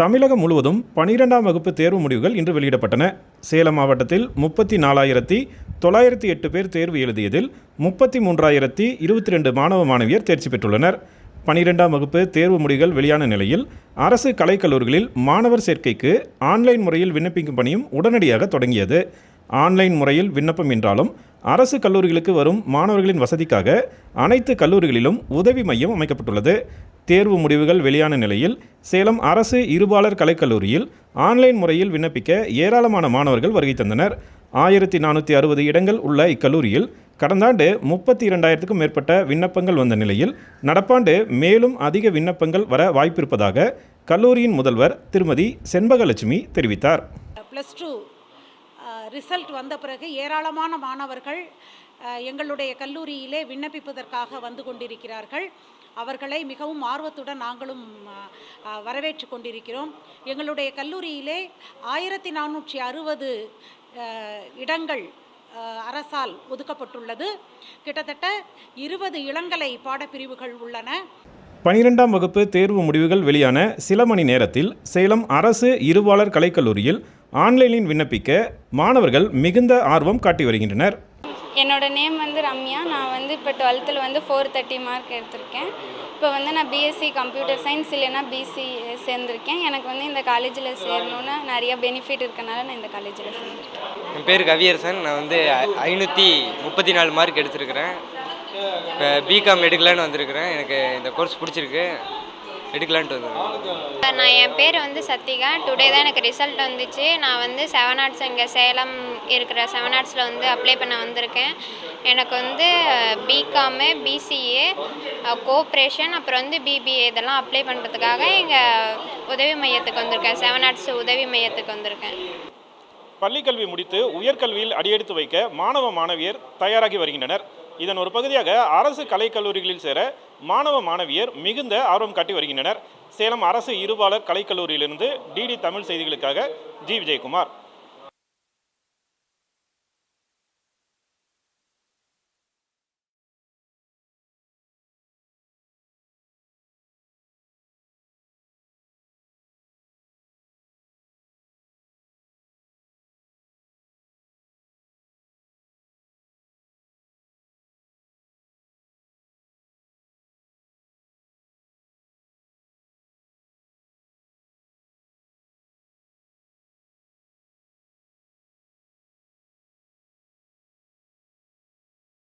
தமிழகம் முழுவதும் பனிரெண்டாம் வகுப்பு தேர்வு முடிவுகள் இன்று வெளியிடப்பட்டன. சேலம் மாவட்டத்தில் முப்பத்தி நாலாயிரத்தி தொள்ளாயிரத்தி எட்டு பேர் தேர்வு எழுதியதில் முப்பத்தி மூன்றாயிரத்தி இருபத்தி ரெண்டு மாணவ மாணவியர் தேர்ச்சி பெற்றுள்ளனர். பனிரெண்டாம் வகுப்பு தேர்வு முடிவுகள் வெளியான நிலையில் அரசு கலைக்கல்லூரிகளில் மாணவர் சேர்க்கைக்கு ஆன்லைன் முறையில் விண்ணப்பிக்கும் பணியும் உடனடியாக தொடங்கியது. ஆன்லைன் முறையில் விண்ணப்பம் என்றாலும் அரசு கல்லூரிகளுக்கு வரும் மாணவர்களின் வசதிக்காக அனைத்து கல்லூரிகளிலும் உதவி மையம் அமைக்கப்பட்டுள்ளது. தேர்வு முடிவுகள் வெளியான நிலையில் சேலம் அரசு இருபாலர் கலைக்கல்லூரியில் ஆன்லைன் முறையில் விண்ணப்பிக்க ஏராளமான மாணவர்கள் வருகை தந்தனர். ஆயிரத்தி நானூற்றி அறுபது இடங்கள் உள்ள இக்கல்லூரியில் கடந்த ஆண்டு முப்பத்தி இரண்டாயிரத்துக்கும் மேற்பட்ட விண்ணப்பங்கள் வந்த நிலையில் நடப்பாண்டு மேலும் அதிக விண்ணப்பங்கள் வர வாய்ப்பிருப்பதாக கல்லூரியின் முதல்வர் திருமதி செண்பகலட்சுமி தெரிவித்தார். ப்ளஸ் டூ ரிசல்ட் வந்த பிறகு ஏராளமான மாணவர்கள் எங்களுடைய கல்லூரியிலே விண்ணப்பிப்பதற்காக வந்து கொண்டிருக்கிறார்கள். அவர்களை மிகவும் ஆர்வத்துடன் நாங்களும் வரவேற்று கொண்டிருக்கிறோம். எங்களுடைய கல்லூரியிலே ஆயிரத்தி நானூற்றி அறுபது இடங்கள் அரசால் ஒதுக்கப்பட்டுள்ளது. கிட்டத்தட்ட இருபது இளங்கலை பாடப்பிரிவுகள் உள்ளன. பனிரெண்டாம் வகுப்பு தேர்வு முடிவுகள் வெளியான சில மணி நேரத்தில் சேலம் அரசு இருவாளர் கலைக்கல்லூரியில் ஆன்லைனில் விண்ணப்பிக்க மாணவர்கள் மிகுந்த ஆர்வம் காட்டி வருகின்றனர். என்னோட நேம் வந்து ரம்யா. நான் வந்து இப்போ டுவெல்த்தில் வந்து ஃபோர் தேர்ட்டி மார்க் எடுத்திருக்கேன். இப்போ வந்து நான் பிஎஸ்சி கம்ப்யூட்டர் சயின்ஸ் இல்லைன்னா பிசி சேர்ந்திருக்கேன். எனக்கு வந்து இந்த காலேஜில் சேரணும்னு நிறைய பெனிஃபிட் இருக்கனால நான் இந்த காலேஜில் சேர்ந்திருக்கேன் என் பேர் கவியரசன். நான் வந்து ஐ- ஐநூற்றி முப்பத்தி நாலு மார்க் எடுத்திருக்கிறேன். இப்போ பிகாம் எடுக்கலான்னு வந்திருக்கிறேன். எனக்கு இந்த கோர்ஸ் பிடிச்சிருக்கு. எடுக்கலான்ட்டு நான் என் பேர் வந்து சத்திகா. டுடே தான் எனக்கு ரிசல்ட் வந்துச்சு. நான் வந்து செவன் ஆர்ட்ஸ் இங்கே சேலம் இருக்கிற செவன் ஆர்ட்ஸில் வந்து அப்ளை பண்ண வந்திருக்கேன். எனக்கு வந்து பிகாமு பிசிஏ கோஆப்ரேஷன் அப்புறம் வந்து பிபிஏ இதெல்லாம் அப்ளை பண்ணுறதுக்காக எங்கள் உதவி மையத்துக்கு வந்திருக்கேன். செவன் ஆர்ட்ஸ் உதவி மையத்துக்கு வந்திருக்கேன். பள்ளிக்கல்வி முடித்து உயர்கல்வியில் அடியெடுத்து வைக்க மாணவ மாணவியர் தயாராகி வருகின்றனர். இதன் ஒரு பகுதியாக அரசு கலைக்கல்லூரிகளில் சேர மாணவ மாணவியர் மிகுந்த ஆர்வம் காட்டி வருகின்றனர். சேலம் அரசு இருபாலர் கலைக்கல்லூரியிலிருந்து டிடி தமிழ் செய்திகளுக்காக ஜி. விஜயகுமார்.